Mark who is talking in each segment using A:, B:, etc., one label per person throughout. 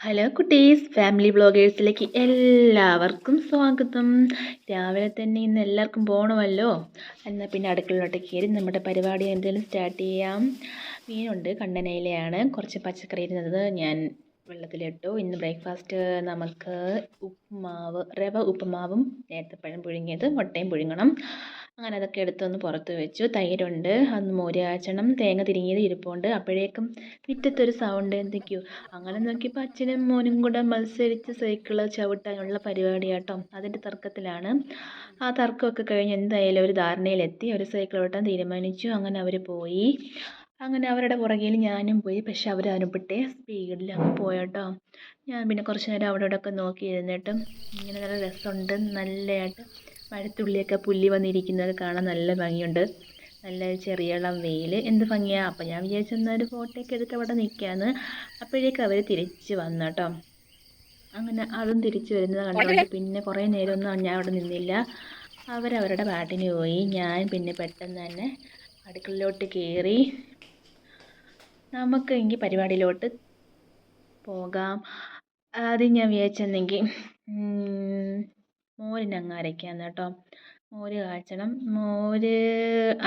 A: Hello കുട്ടീസ്. Family വ്ളോഗേഴ്സിലേക്ക് എല്ലാവർക്കും സ്വാഗതം. രാവിലെ തന്നെ ഇന്ന് എല്ലാവർക്കും പോകണമല്ലോ എന്നാൽ പിന്നെ അടുക്കളയിലോട്ട് കയറി നമ്മുടെ പരിപാടി എന്തെങ്കിലും സ്റ്റാർട്ട് ചെയ്യാം. മീനുണ്ട് കണ്ണനയിലയാണ്. കുറച്ച് പച്ചക്കറി ഇരുന്നത് ഞാൻ വെള്ളത്തിലിട്ടു. ഇന്ന് ബ്രേക്ക്ഫാസ്റ്റ് നമുക്ക് ഉപ്പുമാവ് റവ ഉപ്പുമാവും നേരത്തെ പുഴുങ്ങിയത് മുട്ടയും പുഴുങ്ങണം. അങ്ങനെ അതൊക്കെ എടുത്തൊന്ന് പുറത്ത് വെച്ചു. തൈരുണ്ട് അന്ന് മോര് കാച്ചണം തേങ്ങ തിരിങ്ങിയത് ഇരിപ്പുണ്ട്. അപ്പോഴേക്കും മുറ്റത്തൊരു സൗണ്ട് എന്തൊക്കെയോ. അങ്ങനെ നോക്കിയപ്പോൾ അച്ഛനും മോനും കൂടെ മത്സരിച്ച് സൈക്കിൾ ചവിട്ടാനുള്ള പരിപാടിയാട്ടോ. അതിന്റെ തർക്കത്തിലാണ്. ആ തർക്കമൊക്കെ കഴിഞ്ഞ് എന്തായാലും ഒരു ധാരണയിലെത്തി. ഒരു സൈക്കിൾ ഓട്ടാൻ തീരുമാനിച്ചു. അങ്ങനെ അവർ പോയി. അങ്ങനെ അവരുടെ പുറകിൽ ഞാനും പോയി. പക്ഷെ അവർ അനുപ്പിട്ടേ സ്പീഡിൽ അങ്ങ് പോയട്ടോ. ഞാൻ പിന്നെ കുറച്ച് നേരം അവിടെ ഇവിടെയൊക്കെ നോക്കി ഇരുന്നിട്ട് ഇങ്ങനെ നല്ല രസമുണ്ട്. നല്ലതായിട്ട് മഴത്തുള്ളിയൊക്കെ പുല്ലി വന്നിരിക്കുന്നത് കാണാൻ നല്ല ഭംഗിയുണ്ട്. നല്ല ചെറിയളം വെയിൽ എന്ത് ഭംഗിയാണ് അപ്പം ഞാൻ വിചാരിച്ചു എന്നാൽ ഒരു ഫോട്ടോയൊക്കെ എടുത്ത് അവിടെ നിൽക്കാമെന്ന് അപ്പോഴേക്കും അവർ തിരിച്ച് വന്നു കേട്ടോ അങ്ങനെ അതും തിരിച്ച് വരുന്നത് കണ്ടുകൊണ്ട് പിന്നെ കുറേ നേരമൊന്നും ഞാൻ അവിടെ നിന്നില്ല. അവരവരുടെ പാട്ടിന് പോയി. ഞാൻ പിന്നെ പെട്ടെന്ന് തന്നെ അടുക്കളയിലോട്ട് കയറി നമുക്ക് എങ്കിൽ പരിപാടിയിലോട്ട് പോകാം. ആദ്യം ഞാൻ വിചാരിച്ചെന്നെങ്കിൽ മോരിനങ്ങ് അരയ്ക്കാമെന്ന് കേട്ടോ. മോര് കാച്ചണം. മോര്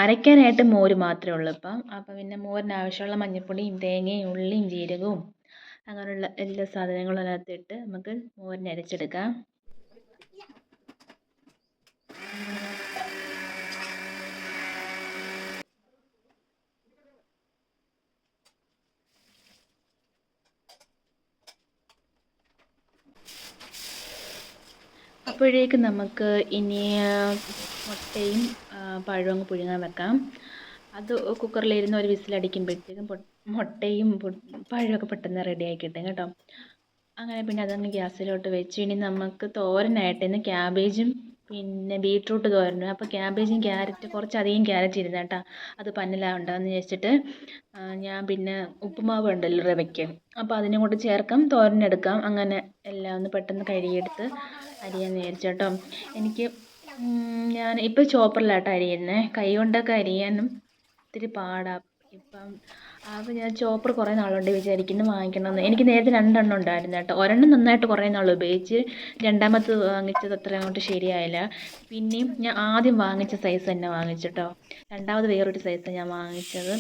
A: അരയ്ക്കാനായിട്ട് മോര് മാത്രമേ ഉള്ളൂ ഇപ്പം. അപ്പം പിന്നെ മോരിന് ആവശ്യമുള്ള മഞ്ഞൾപ്പൊടിയും തേങ്ങയും ഉള്ളിയും ജീരകവും അങ്ങനെയുള്ള എല്ലാ സാധനങ്ങളും അതിനകത്തിട്ട് നമുക്ക് മോരിന് അരച്ചെടുക്കാം. അപ്പോഴേക്കും നമുക്ക് ഇനി മുട്ടയും പഴവും പുഴുങ്ങാൻ വെക്കാം. അത് കുക്കറിലിരുന്ന് ഒരു വിസിലടിക്കുമ്പോഴത്തേക്കും മുട്ടയും പഴമൊക്കെ പെട്ടെന്ന് റെഡിയായി കിട്ടും കേട്ടോ. അങ്ങനെ പിന്നെ അതങ്ങ് ഗ്യാസിലോട്ട് വെച്ച് ഇനി നമുക്ക് തോരനായിട്ട് ഇന്ന് ക്യാബേജും പിന്നെ ബീട്രൂട്ട് തോരനും. അപ്പോൾ ക്യാബേജും ക്യാരറ്റ് കുറച്ചധികം ക്യാരറ്റ് ഇരുന്ന് കേട്ടോ അത് പന്നലാവണ്ടെന്ന് വെച്ചിട്ട് ഞാൻ പിന്നെ ഉപ്പുമാവ് ഉണ്ടല്ലോ റവയ്ക്ക്. അപ്പോൾ അതിനും കൂടെ ചേർക്കാം തോരനെടുക്കാം. അങ്ങനെ എല്ലാം ഒന്ന് പെട്ടെന്ന് കഴുകിയെടുത്ത് അരിയാന്ന് വിചാരിച്ചു കേട്ടോ എനിക്ക് ഞാൻ ഇപ്പോൾ ചോപ്പറിലാട്ടോ അരിയുന്നത് കൈ കൊണ്ടൊക്കെ അരിയാനും ഇത്തിരി പാടാണ് ഇപ്പം അപ്പോൾ ഞാൻ ചോപ്പർ കുറേ നാളുണ്ട് വിചാരിക്കുന്നു വാങ്ങിക്കണമെന്ന് എനിക്ക് നേരത്തെ രണ്ടെണ്ണം ഉണ്ടായിരുന്നു കേട്ടോ. ഒരെണ്ണം നന്നായിട്ട് കുറേ നാൾ ഉപയോഗിച്ച് രണ്ടാമത്തെ വാങ്ങിച്ചത് അത്ര അങ്ങോട്ട് ശരിയായില്ല. പിന്നെയും ഞാൻ ആദ്യം വാങ്ങിച്ച സൈസ് തന്നെ വാങ്ങിച്ചു കേട്ടോ. രണ്ടാമത് വേറൊരു സൈസ് ഞാൻ വാങ്ങിച്ചത്.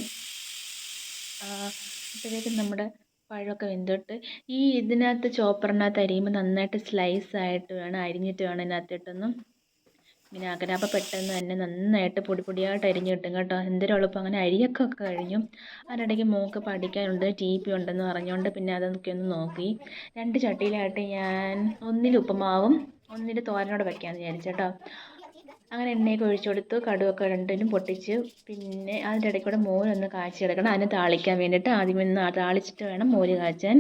A: അപ്പോഴേക്കും നമ്മുടെ പഴമൊക്കെ വെന്തിട്ട് ഈ ഇതിനകത്ത് ചോപ്പറിനകത്ത് അരിയുമ്പോൾ നന്നായിട്ട് സ്ലൈസ് ആയിട്ട് വേണം അരിഞ്ഞിട്ട് വേണം ഇതിനകത്തിട്ടൊന്ന്. ആക്കാൻ പെട്ടെന്ന് തന്നെ നന്നായിട്ട് പൊടി പൊടിയായിട്ട് അരിഞ്ഞ് കിട്ടും കേട്ടോ. എന്തൊരു എളുപ്പം. അങ്ങനെ അരിയൊക്കെ കഴിഞ്ഞു. അതിനിടയ്ക്ക് മോൾക്ക് പഠിക്കാനുണ്ട്. ടി പി ഉണ്ടെന്ന് പറഞ്ഞുകൊണ്ട് പിന്നെ അതൊക്കെ ഒന്ന് നോക്കി. രണ്ട് ചട്ടിയിലായിട്ട് ഞാൻ ഒന്നിൽ ഉപ്പുമാവും ഒന്നിൽ തോരനോട് വെക്കാമെന്ന് വിചാരിച്ചു കേട്ടോ. അങ്ങനെ എണ്ണയൊക്കെ ഒഴിച്ചു കൊടുത്തു. കടുവൊക്കെ രണ്ടിലും പൊട്ടിച്ച്. പിന്നെ അതിന്റെ ഇടയ്ക്കൂടെ മോരൊന്ന് കാച്ചിടക്കണം അതിനെ താളിക്കാൻ വേണ്ടിയിട്ട് ആദ്യം ഒന്ന് താളിച്ചിട്ട് വേണം മോര് കാച്ചാൻ.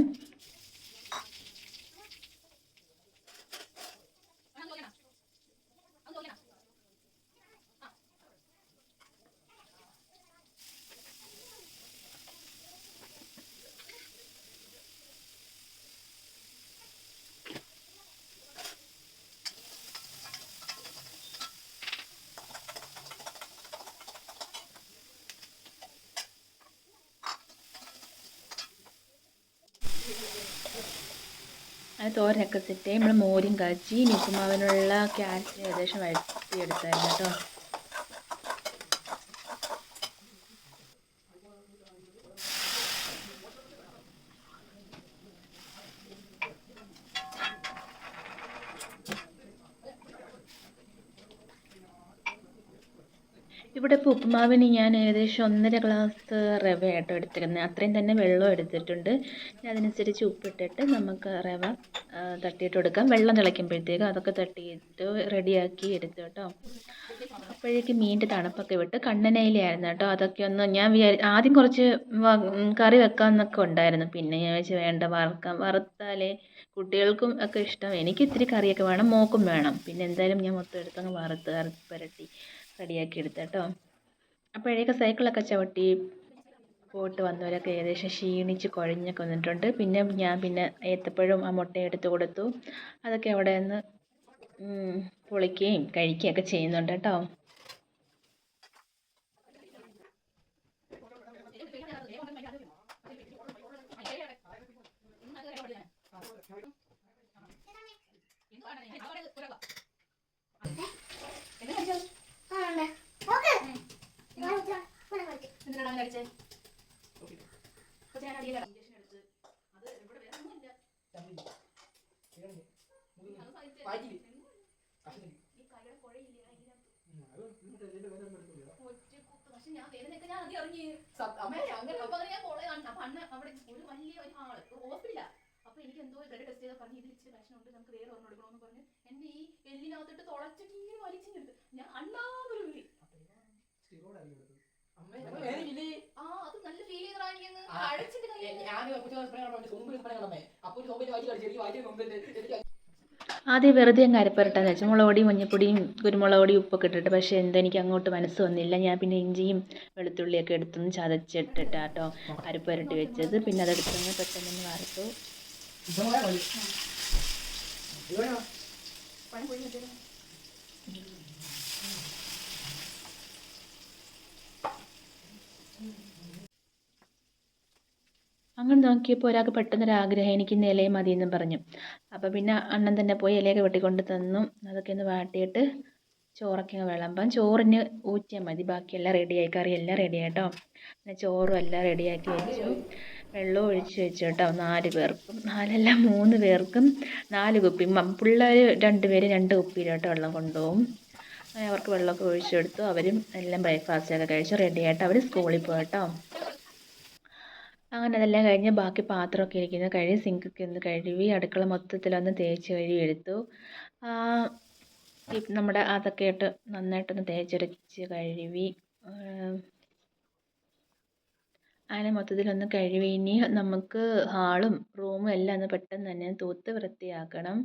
A: അത് തോരനൊക്കെ സെറ്റ് ചെയ്യും നമ്മൾ മോരും കാച്ചി നിക്കുമാവിനുള്ള ക്യാരറ്റ് ഏകദേശം വഴറ്റിയെടുത്തായിരുന്നു കേട്ടോ. ഇവിടെ ഇപ്പോൾ ഉപ്പുമാവിന് ഞാൻ ഏകദേശം ഒന്നര ഗ്ലാസ് റവ ആട്ടോ എടുത്തിരുന്നത് അത്രയും തന്നെ വെള്ളം എടുത്തിട്ടുണ്ട്. അതിനനുസരിച്ച് ഉപ്പിട്ടിട്ട് നമുക്ക് റവ തട്ടിയിട്ട് കൊടുക്കാം. വെള്ളം തിളയ്ക്കുമ്പോഴത്തേക്കും അതൊക്കെ തട്ടിയിട്ട് റെഡിയാക്കി എടുത്തു കേട്ടോ. അപ്പോഴേക്കും മീനിന്റെ തണുപ്പൊക്കെ വിട്ട് കണ്ണനയിലായിരുന്നു കേട്ടോ. അതൊക്കെ ഒന്ന് ഞാൻ ആദ്യം കുറച്ച് കറി വെക്കാമെന്നൊക്കെ ഉണ്ടായിരുന്നു. പിന്നെ ഞാൻ വെച്ച് വേണ്ട വറുക്കാം. വറുത്താലേ കുട്ടികൾക്കും ഒക്കെ ഇഷ്ടം. എനിക്ക് ഇത്തിരി കറിയൊക്കെ വേണം മോക്കും വേണം. പിന്നെ എന്തായാലും ഞാൻ മൊത്തം എടുത്തങ്ങ് വറുത്ത് പുരട്ടി റെഡിയാക്കി എടുത്തു കേട്ടോ അപ്പോഴേക്കും സൈക്കിളൊക്കെ ചവിട്ടി പോയിട്ട് വന്നവരൊക്കെ ഏകദേശം ക്ഷീണിച്ച് കുഴഞ്ഞൊക്കെ വന്നിട്ടുണ്ട് പിന്നെ ഞാൻ പിന്നെ ഏത്തപ്പഴവും ആ മുട്ടയും എടുത്ത് കൊടുത്തു അതൊക്കെ അവിടെ നിന്ന് പൊളിക്കുകയും കഴിക്കുകയൊക്കെ ചെയ്യുന്നുണ്ട് കേട്ടോ അപ്പൊ എനിക്ക് എന്തോ ബ്ലഡ് ടെസ്റ്റ് ചെയ്താൽ പറഞ്ഞു ഇതിൽ ഇച്ചിരി പ്രശ്നമുണ്ട് നമുക്ക് വേറെ ഒരെണ്ണം എടുക്കണമെന്ന് പറഞ്ഞ് എന്റെ ഈ എല്ലിനകത്തിട്ട് തുളച്ചിട്ട് ഇങ്ങനെ വലിച്ചെടുത്ത് ഞാൻ അണ്ണാന്നൊരു വിളി. ആദ്യം വെറുതെ അങ്ങ് അരപ്പരട്ടാന്ന് വെച്ചാൽ മുളക് പൊടിയും മഞ്ഞപ്പൊടിയും കുരുമുളക് പൊടിയും ഉപ്പൊക്കെ ഇട്ടിട്ട്. പക്ഷേ എന്താ എനിക്ക് അങ്ങോട്ട് മനസ്സ് വന്നില്ല. ഞാൻ പിന്നെ ഇഞ്ചിയും വെളുത്തുള്ളിയൊക്കെ എടുത്തൊന്ന് ചതച്ചിട്ടിട്ടാട്ടോ അരപ്പരട്ടി പുരട്ടി വെച്ചത്. പിന്നെ അതെടുത്തൊന്ന് പെട്ടെന്ന് വറുത്തു പഴം അങ്ങനെ നോക്കിയപ്പോൾ ഒരാൾക്ക് പെട്ടെന്നൊരാഗ്രഹം എനിക്ക് ഇന്ന് ഇലയും മതിയെന്നും പറഞ്ഞു. അപ്പോൾ പിന്നെ അണ്ണൻ തന്നെ പോയി ഇലയൊക്കെ വെട്ടിക്കൊണ്ട് തന്നു. അതൊക്കെ ഒന്ന് വാട്ടിയിട്ട് ചോറൊക്കെ അങ്ങ് വിളമ്പാം. ചോറിന് ഊറ്റിയാൽ മതി. ബാക്കിയെല്ലാം റെഡിയായി എല്ലാം റെഡിയായി കേട്ടോ. പിന്നെ ചോറും എല്ലാം റെഡിയാക്കി വെച്ചു. വെള്ളവും ഒഴിച്ച് വെച്ചു കേട്ടോ. നാല് പേർക്കും. നാലല്ല മൂന്ന് പേർക്കും. നാല് കുപ്പി. പിള്ളേർ രണ്ട് പേര് രണ്ട് കുപ്പിയിലോട്ട് വെള്ളം കൊണ്ടുപോകും. അവർക്ക് വെള്ളമൊക്കെ ഒഴിച്ചു കൊടുത്തു. അവരും എല്ലാം ബ്രേക്ക്ഫാസ്റ്റൊക്കെ കഴിച്ചു. റെഡിയായിട്ട് അവർ സ്കൂളിൽ പോയി കേട്ടോ. അങ്ങനെ അതെല്ലാം കഴിഞ്ഞ് ബാക്കി പാത്രമൊക്കെ ഇരിക്കുന്നത് കഴുകി സിങ്കൊക്കെ ഒന്ന് കഴുകി അടുക്കള മൊത്തത്തിലൊന്ന് തേച്ച് കഴുകി എടുത്തു. നമ്മുടെ അതൊക്കെ ഇട്ട് നന്നായിട്ടൊന്ന് തേച്ചൊരച്ച് കഴുകി അങ്ങനെ മൊത്തത്തിലൊന്ന് കഴുകി. ഇനി നമുക്ക് ഹാളും റൂമും എല്ലാം ഒന്ന് പെട്ടെന്ന് തന്നെ തൂത്ത് വൃത്തിയാക്കണം.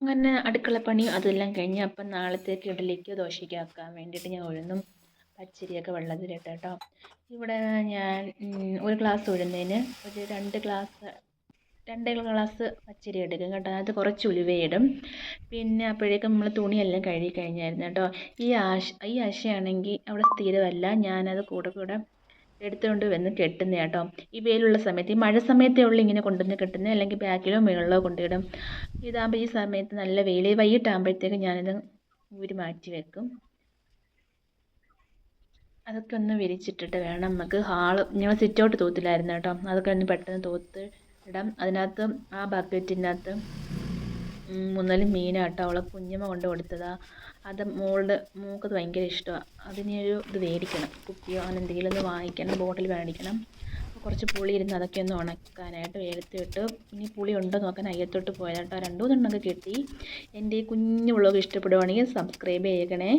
A: അങ്ങനെ അടുക്കളപ്പണി അതെല്ലാം കഴിഞ്ഞ് അപ്പം നാളത്തേക്ക് ഇഡലിക്ക് ദോശയ്ക്ക് ആക്കാൻ വേണ്ടിയിട്ട് ഞാൻ ഉഴുന്നും പച്ചരിയൊക്കെ വെള്ളത്തിലിട്ട് കേട്ടോ. ഇവിടെ ഞാൻ ഒരു ഗ്ലാസ് ഉഴുന്നതിന് ഒരു രണ്ട് ഗ്ലാസ് രണ്ട് ഗ്ലാസ് പച്ചരി എടുക്കും കേട്ടോ. അത് കുറച്ച് ഉലുവയിടും പിന്നെ അപ്പോഴേക്കും നമ്മൾ തുണിയെല്ലാം കഴുകി കഴിഞ്ഞായിരുന്നു കേട്ടോ. ഈ ആശ ഈ ആശയാണെങ്കിൽ അവിടെ സ്ഥിരമല്ല. ഞാനത് കൂടെ കൂടെ എടുത്തുകൊണ്ട് വന്ന് കെട്ടുന്ന കേട്ടോ. ഈ വെയിലുള്ള സമയത്ത് ഈ മഴ സമയത്തേ ഉള്ളൂ ഇങ്ങനെ കൊണ്ടുവന്ന് കെട്ടുന്നത് അല്ലെങ്കിൽ ബാക്കിലോ മുകളിലോ കൊണ്ടിടും ഇതാകുമ്പോൾ ഈ സമയത്ത് നല്ല വെയിൽ. വൈകിട്ടാകുമ്പോഴത്തേക്ക് ഞാനിത് ഊരി മാറ്റി വെക്കും. അതൊക്കെ ഒന്ന് വിരിച്ചിട്ടിട്ട് വേണം നമുക്ക് ഹാൾ ഞങ്ങൾ സിറ്റ് ഔട്ട് തൂത്തില്ലായിരുന്നു കേട്ടോ. അതൊക്കെ ഒന്ന് പെട്ടെന്ന് തൂത്ത് ഇടാം അതിനകത്ത് ആ ബക്കറ്റിനകത്ത് മൂന്നാൽ മീനാട്ടോ അവളെ കുഞ്ഞമ്മ കൊണ്ട് കൊടുത്തതാ. അത് മോളുടെ മോൾക്കത് ഭയങ്കര ഇഷ്ടമാണ് അതിനൊരു ഇത് മേടിക്കണം കുപ്പിയോ അങ്ങനെ എന്തെങ്കിലും ഒന്ന് വാങ്ങിക്കണം ബോട്ടിൽ മേടിക്കണം അപ്പോൾ കുറച്ച് പുളി ഇരുന്ന് അതൊക്കെ ഒന്ന് ഉണക്കാനായിട്ട് വെയിലത്ത് വിട്ട്. ഇനി പുളി ഉണ്ടോ നോക്കാൻ അയ്യത്തോട്ട് പോയത് കേട്ടോ രണ്ട് മൂന്നെണ്ണമൊക്കെ കിട്ടി. എന്റെ ഈ കുഞ്ഞു വ്ളോഗ് ഇഷ്ടപ്പെടുവാണെങ്കിൽ സബ്സ്ക്രൈബ് ചെയ്യണേ.